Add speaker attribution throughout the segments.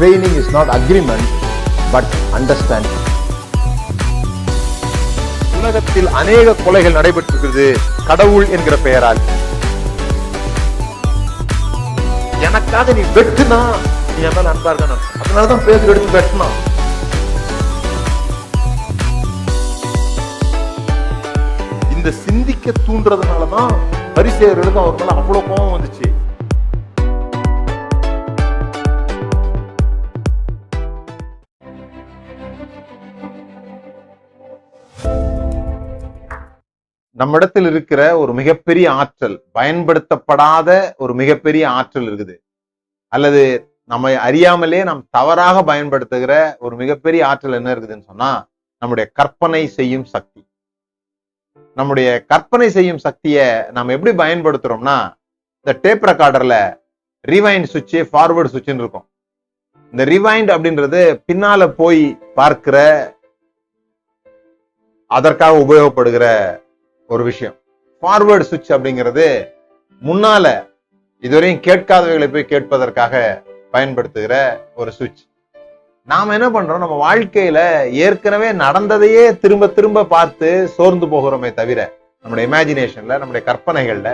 Speaker 1: Training is not agreement but understanding
Speaker 2: உலகத்தில் அநேக கொலைகள் நடைபெற்றிருக்கிறது. கடவுள் என்கிற பெயரால். எனக்காக நீ வெட்டுனா நீ என் மேல அன்பா இருக்கணும் அதனாலதான் பேர் எடுத்து வெட்டினா. இந்த சிந்திக்க தூண்டுறதுனாலதான் பரிசெயர்களுக்கு அவர் மேல அவ்வளவு கோபம் வந்துச்சு. நம்மிடத்தில் இருக்கிற ஒரு மிகப்பெரிய ஆற்றல் பயன்படுத்தப்படாத ஒரு மிகப்பெரிய ஆற்றல் இருக்குது. அல்லது நம்மை அறியாமலே நாம் தவறாக பயன்படுத்துகிற ஒரு மிகப்பெரிய ஆற்றல் என்ன இருக்குதுன்னு சொன்னா நம்முடைய கற்பனை செய்யும் சக்தி. நம்முடைய கற்பனை செய்யும் சக்தியை நாம் எப்படி பயன்படுத்துறோம்னா இந்த டேப் ரெக்கார்டர்ல ரிவைண்ட் சுவிட்ச் ஃபார்வர்டு சுவிட்ச்னு இருக்கும். இந்த ரிவைண்ட் அப்படின்றது பின்னால போய் பார்க்கிற அதற்காக உபயோகப்படுகிற ஒரு விஷயம். ஃபார்வர்டு சுவிட்ச் அப்படிங்கிறது முன்னால இதுவரையும் கேட்காதவைகளை போய் கேட்பதற்காக பயன்படுத்துகிற ஒரு சுவிட்ச் நாம என்ன பண்றோம்? நம்ம வாழ்க்கையில ஏற்கனவே நடந்ததையே திரும்ப திரும்ப பார்த்து சோர்ந்து போகிறோமே தவிர நம்முடைய இமேஜினேஷன்ல நம்முடைய கற்பனைகள்ல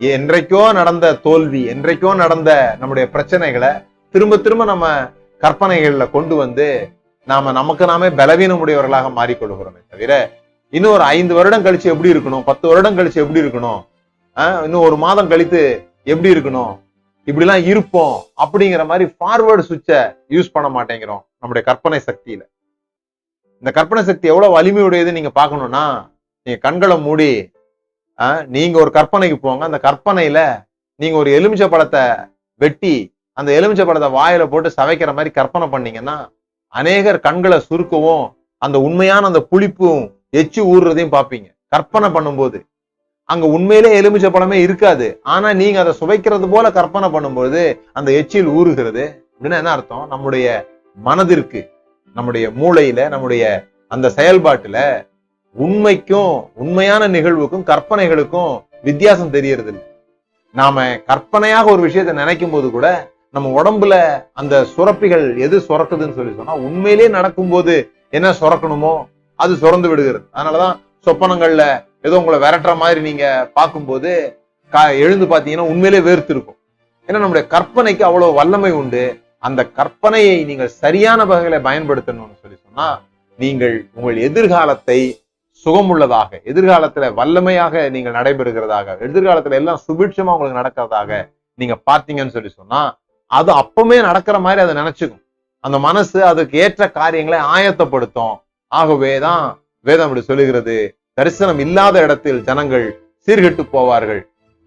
Speaker 2: என்றைக்கோ நடந்த தோல்வி என்றைக்கோ நடந்த நம்முடைய பிரச்சனைகளை திரும்ப திரும்ப நம்ம கற்பனைகள்ல கொண்டு வந்து நாம நமக்கு நாமே பலவீனமுடையவர்களாக மாறிக்கொள்கிறோமே தவிர இன்னும் ஒரு ஐந்து வருடம் கழிச்சு எப்படி இருக்கணும்? பத்து வருடம் கழிச்சு எப்படி இருக்கணும்? ஆஹ் இன்னும் ஒரு மாதம் கழித்து எப்படி இருக்கணும்? இப்படிலாம் இருப்போம் அப்படிங்கிற மாதிரி ஃபார்வேர்டு சுவிட்சை யூஸ் பண்ண மாட்டேங்கிறோம் நம்முடைய கற்பனை சக்தியில. இந்த கற்பனை சக்தி எவ்வளவு வலிமையுடையது நீங்க பார்க்கணும்னா நீங்க கண்களை மூடி ஆஹ் நீங்க ஒரு கற்பனைக்கு போங்க. அந்த கற்பனையில நீங்க ஒரு எலுமிச்சை பழத்தை வெட்டி அந்த எலுமிச்சை பழத்தை வாயில போட்டு சவைக்கிற மாதிரி கற்பனை பண்ணீங்கன்னா அநேகர் கண்களை சுருக்கவும் அந்த உண்மையான அந்த புளிப்பும் எச்சு ஊறுறதையும் பார்ப்பீங்க. கற்பனை பண்ணும்போது. அங்க உண்மையிலே எலுமிச்சை பழமே இருக்காது. ஆனா நீங்க அதை சுவைக்கிறது போல கற்பனை பண்ணும்போது அந்த எச்சில் ஊறுகிறது. அப்படின்னா என்ன அர்த்தம்? நம்முடைய மனதிற்கு நம்முடைய மூளையில நம்முடைய அந்த செயல்பாட்டுல உண்மைக்கும் உண்மையான நிகழ்வுக்கும் கற்பனைகளுக்கும் வித்தியாசம் தெரியறது இல்லை நாம கற்பனையாக ஒரு விஷயத்தை நினைக்கும் போது கூட நம்ம உடம்புல அந்த சுரப்பிகள் எது சுரக்குதுன்னு சொல்லி சொன்னா உண்மையிலேயே நடக்கும்போது என்ன சுரக்கணுமோ அது சுரந்து விடுகிறது. அதனாலதான் சொப்பனங்கள்ல ஏதோ உங்களை விரட்டுற மாதிரி நீங்க பார்க்கும்போது கா- எழுந்து பாத்தீங்கன்னா உண்மையிலே வேர்த்து இருக்கும் ஏன்னா நம்முடைய கற்பனைக்கு அவ்வளவு வல்லமை உண்டு. அந்த கற்பனையை நீங்கள் சரியான வகையில பயன்படுத்தணும்னு சொல்லி சொன்னா நீங்கள் உங்கள் எதிர்காலத்தை சுகமுள்ளதாக எதிர்காலத்துல வல்லமையாக நீங்கள் நடைபெறுகிறதாக எதிர்காலத்துல எல்லாம் சுபிட்சமா உங்களுக்கு நடக்கிறதாக நீங்க பார்த்தீங்கன்னு சொல்லி சொன்னா அது அப்பவுமே நடக்கிற மாதிரி அதை நினைச்சுக்கும். அந்த மனசு அதுக்கு ஏற்ற காரியங்களை ஆயத்தப்படுத்தும். ஆகவேதான் வேதம் இப்படி சொல்லுகிறது. தரிசனம் இல்லாத இடத்தில் ஜனங்கள் சீர்கெட்டு போவார்கள்.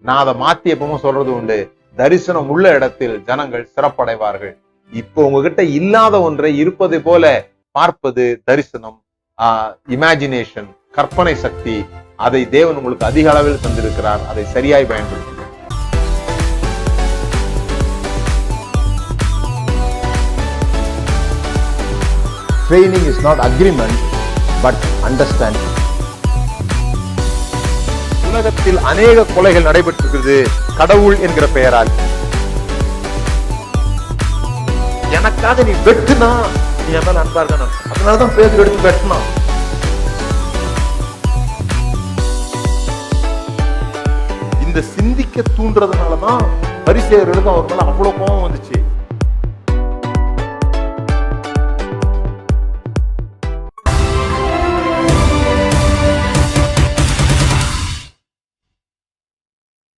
Speaker 2: நான் அதை மாத்தி எப்பவும் சொல்றது உண்டு. தரிசனம் உள்ள இடத்தில் ஜனங்கள் சிறப்படைவார்கள். இப்போ உங்ககிட்ட இல்லாத ஒன்றை இருப்பதை போல பார்ப்பது தரிசனம் இமேஜினேஷன் கற்பனை சக்தி. அதை தேவன் உங்களுக்கு அதிக அளவில் தந்திருக்கிறார். அதை சரியாய் பயன்படுத்தும்
Speaker 1: Training is not agreement but understanding
Speaker 2: உலகத்தில் அநேக கொலைகள் நடைபெற்றிருக்கிறது கடவுள் என்கிற பெயரால். எனக்காக நீ வெட்டுனா நீ என் மேல அன்பா இருக்கணும் அதனாலதான் பேர் எடுத்து வெட்டினா. இந்த சிந்திக்க தூண்டுறதுனாலதான் பரிசேயர்களுக்கு அவர் மேல அவ்வளவு கோபம் வந்துச்சு.